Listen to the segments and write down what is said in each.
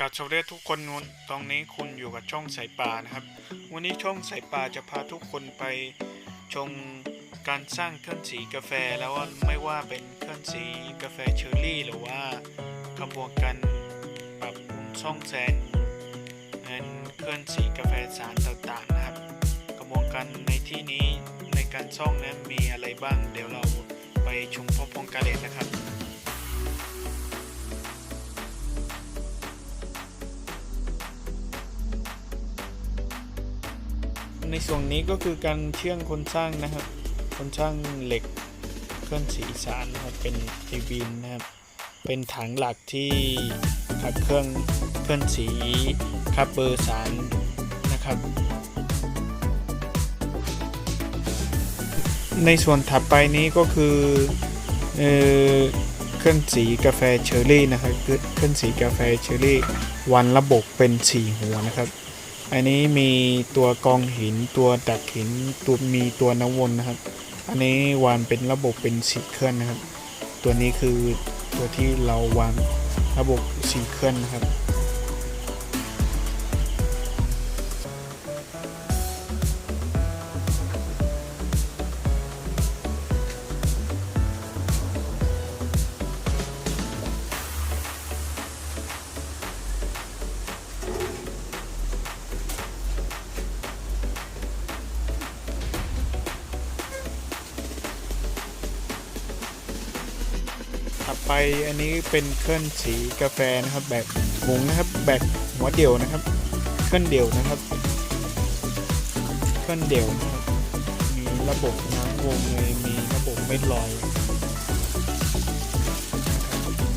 กับสวัสดีทุกคนตรงนี้คุณอยู่กับช่องสายป่านะครับ วันนี้ช่องสายป่าจะพาทุกคนไปชมการสร้างเครื่องสีกาแฟแล้วไม่ว่าเป็นเครื่องสีกาแฟเชอร์รี่ หรือว่ากระบวนการปรับปรุงช่องแซนเป็นเครื่องสีกาแฟสารต่างๆนะครับ กระบวนการในที่นี้ในการซ่องนั้นมีอะไรบ้าง เดี๋ยวเราไปชมพร้อมๆกันเลยนะครับ ในส่วนนี้ก็คือการเชื่องคนสร้างนะครับ คนสร้างเหล็กเครื่องสีสารนะครับเป็นทีบินนะครับ เป็นถังหลักที่ขับเครื่องเครื่องสีคับเบอร์สารนะครับในส่วนถัดไปนี้ก็คือเครื่องสีกาแฟเชอร์รี่นะครับเครื่องสีกาแฟเชอร์รี่วันระบบเป็นสีหัวนะครับ อันนี้มีตัวกองหินตัวดักหินตัวมีตัวนวนนะครับ อันนี้วางเป็นระบบเป็นสีเคลื่อนนะครับ ตัวนี้คือตัวที่เราวางระบบสีเคลื่อนนะครับ ไปอันนี้เป็นเครื่องสีกาแฟนะครับ แบบหมุงนะครับ แบบหัวเดี่ยวนะครับ เครื่องเดี่ยวนะครับ เครื่องเดี่ยวนะครับ มีระบบน้ำวงเลยมีระบบไม่ลอยนะครับ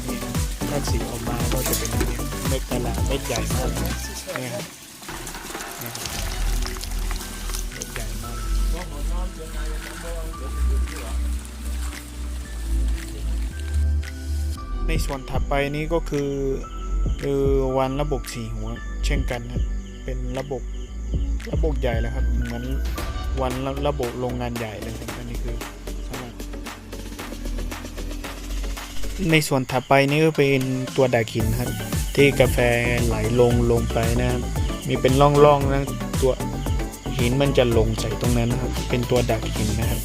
นี่นะถ้าสีออกมาก็จะเป็นเม็ดกระลาเม็ดใหญ่มากนี่ครับ ในส่วนถัดไปนี้ก็คือคือวันระบบสี่หัวเช่นกันครับเป็นระบบระบบใหญ่แล้วครับเหมือนวันระระบบโรงงานใหญ่เลยครับอันนี้คือสำหรับในส่วนถัดไปนี้ก็เป็นตัวดากินครับที่กาแฟไหลลงลงไปนะครับมีเป็นร่องๆนะตัวหินมันจะลงใส่ตรงนั้นนะครับ เป็นตัวดักหินนะครับ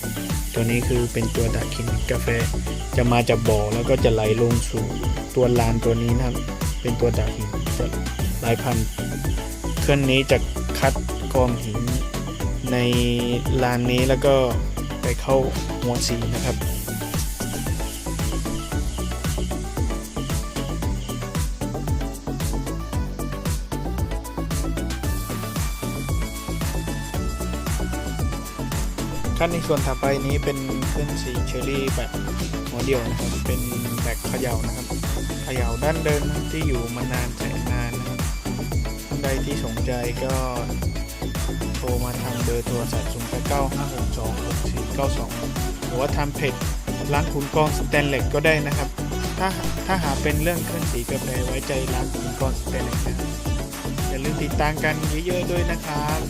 ตัวนี้คือเป็นตัวดักหินกาแฟ จะมาจากบ่อแล้วก็จะไหลลงสู่ตัวลานตัวนี้นะครับ เป็นตัวดักหินจะหลายพันเครื่องนี้จะคัดกองหินในลานนี้แล้วก็ไปเข้าหัวสีนะครับ ขั้นในส่วนถัดไปนี้เป็นเครื่องสีเชอรี่แบบหัวเดียวนะครับเป็นแบบเขย่านะครับเขย่าด้านเดินที่อยู่มานานแสนนานนะครับท่านใดที่สนใจก็โทรมาทางเบอร์โทรศัพท์0 8 9 5 6 2 6 4 9 2 หรือว่าทำเพจร้านขุนกองสแตนเลสก็ได้นะครับ ถ้าถ้าหาเป็นเรื่องเครื่องสีกาแฟไว้ใจร้านขุนกองสแตนเลสนะอย่าลืมติดตามกันเยอะๆด้วยนะครับ